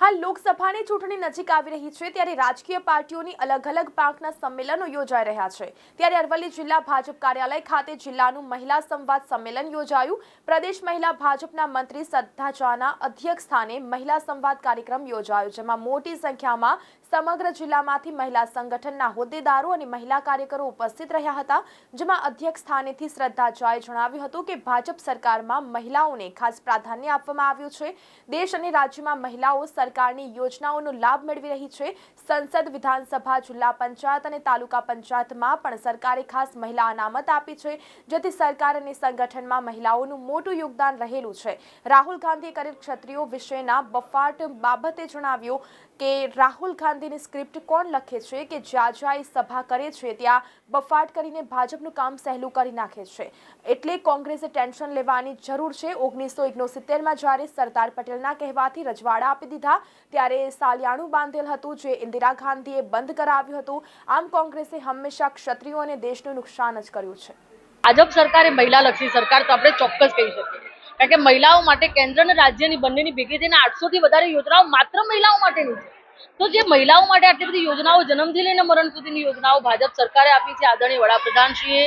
હાલ લોકસભાની ચૂંટણી નજીક આવી રહી છે, ત્યારે રાજકીય પાર્ટીઓની અલગ અલગ પાંખના સંમેલનો યોજાઈ રહ્યા છે. ત્યારે અરવલ્લી જિલ્લા ભાજપ કાર્યાલય ખાતે જિલ્લાનું મહિલા સંવાદ સંમેલન યોજાયું. પ્રદેશ મહિલા ભાજપના મંત્રી સદ્ધા ઝાના અધ્યક્ષ સ્થાને મહિલા સંવાદ કાર્યક્રમ યોજાયો, જેમાં મોટી સંખ્યામાં સમગ્ર જિલ્લામાંથી મહિલા સંગઠનના હોદ્દેદારો અને મહિલા કાર્યકરો ઉપસ્થિત રહ્યા હતા, જેમાં અધ્યક્ષ સ્થાનેથી શ્રદ્ધા ઝાએ જણાવ્યું હતું કે ભાજપ સરકારમાં મહિલાઓને ખાસ પ્રાધાન્ય આપવામાં આવ્યું છે. દેશ અને રાજ્યમાં મહિલાઓ સરકારની યોજનાઓનો લાભ મેળવી રહી છે. સંસદ, વિધાનસભા, જિલ્લા પંચાયત અને તાલુકા પંચાયતમાં પણ સરકારે ખાસ મહિલા અનામત આપી છે, જેથી સરકાર અને સંગઠનમાં મહિલાઓનું મોટું યોગદાન રહેલું છે. રાહુલ ગાંધીએ કરેલ ક્ષત્રિયો વિશેના બફાટ બાબતે જણાવ્યું કે રાહુલ ગાંધીની સ્ક્રિપ્ટ કોણ લખે છે કે જ્યાં જ્યાં એ સભા કરે છે, ત્યાં બફાટ કરીને ભાજપનું કામ સહેલું કરી નાખે છે. એટલે કોંગ્રેસે ટેન્શન લેવાની જરૂર છે. ઓગણીસો ઓગણસિત્તેરમાં જ્યારે સરદાર પટેલના કહેવાથી રજવાડા આપી દીધા, ત્યારે સાલિયાણું બાંધેલ હતું જે ઇન્દિરા ગાંધીએ બંધ કરાવ્યું હતું. આમ કોંગ્રેસે હંમેશા ક્ષત્રિયો અને દેશનું નુકસાન જ કર્યું છે. ભાજપ સરકાર એ મહિલાલક્ષી સરકાર તો આપણે ચોક્કસ કહી શકીએ. કારણ કે મહિલાઓ માટે કેન્દ્ર અને રાજ્યની બંનેની ભેગી થઈને આઠસો થી વધારે યોજનાઓ માત્ર મહિલાઓ માટેની છે. તો જે મહિલાઓ માટે આટલી બધી યોજનાઓ જન્મથી લઈને મરણ સુધીની યોજનાઓ ભાજપ સરકારે આપી છે આદરણીય વડાપ્રધાનશ્રીએ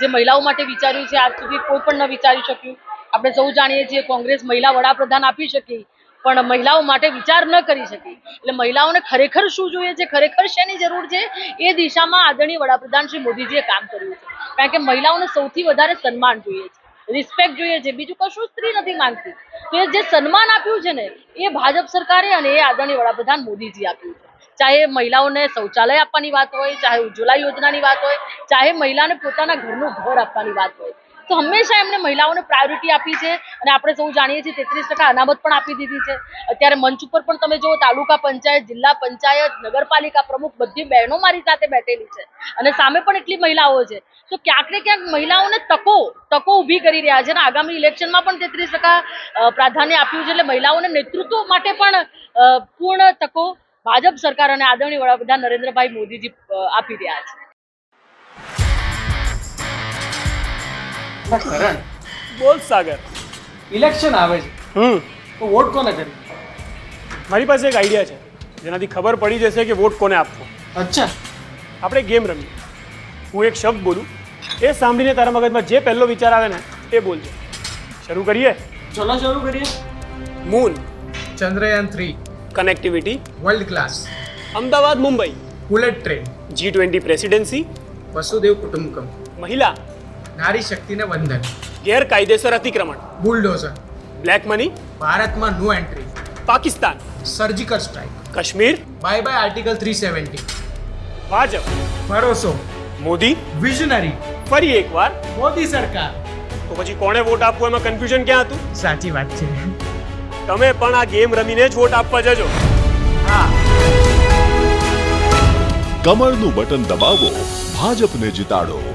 જે મહિલાઓ માટે વિચાર્યું છે, આજ સુધી કોઈ પણ ન વિચારી શક્યું. આપણે સૌ જાણીએ છીએ કોંગ્રેસ મહિલા વડાપ્રધાન આપી શકી, પણ મહિલાઓ માટે વિચાર ન કરી શકી. એટલે મહિલાઓને ખરેખર શું જોઈએ છે, ખરેખર શેની જરૂર છે? એ દિશામાં આદરણીય વડાપ્રધાન શ્રી મોદીજીએ કામ કર્યું છે. કારણ કે મહિલાઓને સૌથી વધારે સન્માન જોઈએ છે. રિસ્પેક્ટ જોઈએ છે. બીજું કશું સ્ત્રી નથી માંગતી તો એ જે સન્માન આપ્યું છે ને, એ ભાજપ સરકારે અને એ આદરણીય વડાપ્રધાન મોદીજી આપ્યું છે. ચાહે મહિલાઓને શૌચાલય આપવાની વાત હોય, ચાહે ઉજ્જવલા યોજનાની વાત હોય, ચાહે મહિલાને પોતાના ઘરનું ઘર આપવાની વાત હોય. તો હંમેશા એમને મહિલાઓને પ્રાયોરિટી આપી છે અને આપણે સૌ જાણીએ છીએ તેત્રીસ ટકા અનામત પણ આપી દીધી છે. અત્યારે મંચ ઉપર પણ તમે જુઓ તાલુકા પંચાયત, જિલ્લા પંચાયત, નગરપાલિકા પ્રમુખ બધી બહેનો મારી સાથે બેઠેલી છે અને સામે પણ એટલી મહિલાઓ છે. તો ક્યાંક ને ક્યાંક મહિલાઓને તકો તકો ઊભી કરી રહ્યા છે અને આગામી ઇલેક્શનમાં પણ તેત્રીસ ટકા પ્રાધાન્ય આપ્યું છે એટલે મહિલાઓને નેતૃત્વ માટે પણ પૂર્ણ તકો ભાજપ સરકાર અને આદરણીય વડાપ્રધાન નરેન્દ્રભાઈ મોદીજી આપી રહ્યા છે. કરણ બોલ સાગર. ઇલેક્શન આવે છે. હમ. તો વોટ કોને કરી? મારી પાસે એક આઈડિયા છે. જેનાથી ખબર પડી જશે કે વોટ કોને આપવો. અચ્છા. આપણે ગેમ રમીએ. હું એક શબ્દ બોલું. એ સાંભળીને તારા મગજમાં જે પહેલો વિચાર આવે ને એ બોલજો. શરૂ કરીએ? ચલો શરૂ કરીએ. Moon Chandrayaan three connectivity world class Ahmedabad Mumbai. Bullet train G twenty presidency Vasudev કુટુંબકમ. મહિલા. નારી શક્તિને વંદન. ગેરકાયદેસર અતિક્રમણ. બુલડોઝર. બ્લેક મની ભારતમાં no entry Pakistan. Surgical strike Kashmir. Bye bye article three seventy Bhajap. ભરોસો. મોદી. વિઝનરી ફરી એકવાર. મોદી સરકાર. તો પછી કોણે વોટ આપવો? એમાં કન્ફ્યુઝન ક્યાં હતું? સાચી વાત છે. તમે પણ આ ગેમ રમીને જ વોટ આપવા જજો. હા. કમળનું બટન દબાવો ભાજપને જીતાડો.